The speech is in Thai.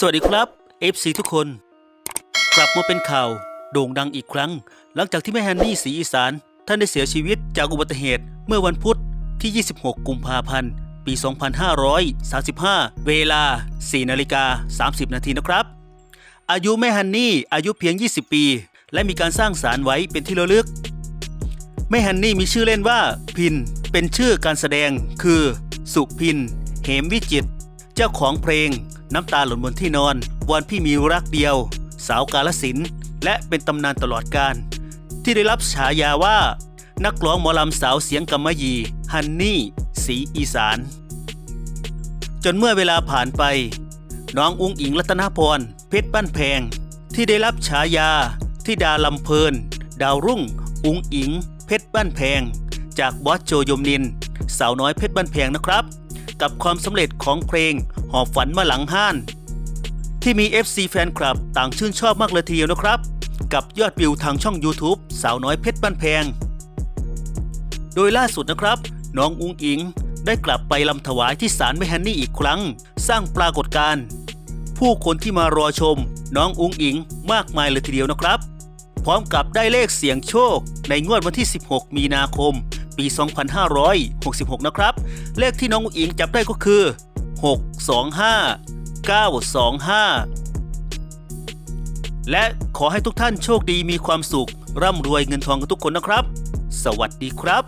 สวัสดีครับ FC ทุกคน กลับมาเป็นข่าวโด่งดังอีกครั้ง หลังจากที่แม่ฮันนี่สีอีสาน ท่านได้เสียชีวิตจากอุบัติเหตุเมื่อวันพุธที่ 26 กุมภาพันธ์ ปี 2535 เวลา 4 นาฬิกา 30 นาทีนะครับ อายุแม่ฮันนี่อายุเพียง 20 ปี และมีการสร้างสารไว้เป็นที่ระลึก แม่ฮันนี่มีชื่อเล่นว่าพินเป็นชื่อการแสดงคือ สุพิน เหมวิจิต เจ้าของเพลง น้ำตาหล่นบนที่นอน วันพี่มีรักเดียว สาวกาลสิน และเป็นตำนานตลอดกาลที่ได้รับฉายาว่า นักร้องหมอลำสาวเสียงกำมะหยี่ ฮันนี่สีอีสาน จนเมื่อเวลาผ่านไป น้องอุ้งอิงรัตนพร เพชรบ้านแพง ที่ได้รับฉายาที่ดาลำเพลิน ดาวรุ่ง อุ้งอิง เพชรบ้านแพง จากบอสโจยมนิน สาวน้อยเพชรบ้านแพงนะครับ กับความสำเร็จของเพลง หอบฝันมาหลังห้าน ที่มี FC แฟนคลับต่างชื่นชอบมากเลยทีเดียวนะครับ กับยอดวิวทางช่อง YouTube สาวน้อยเพชรบ้านแพง โดยล่าสุดนะครับ น้องอุ้งอิงได้กลับไปลำถวายที่ศาลแม่ฮันนี่อีกครั้ง สร้างปรากฏการณ์ผู้คนที่มารอชม น้องอุ้งอิงมากมายเลยทีเดียวนะครับ พร้อมกับได้เลขเสียงโชค ในงวดวันที่ 16 มีนาคม ปี 2566 นะครับ เลขที่น้องอุ้งอิงจับได้ก็คือ 625 925 และขอให้ทุกท่านโชคดีมีความสุข ร่ำรวยเงินทองกันทุกคนนะครับ สวัสดีครับ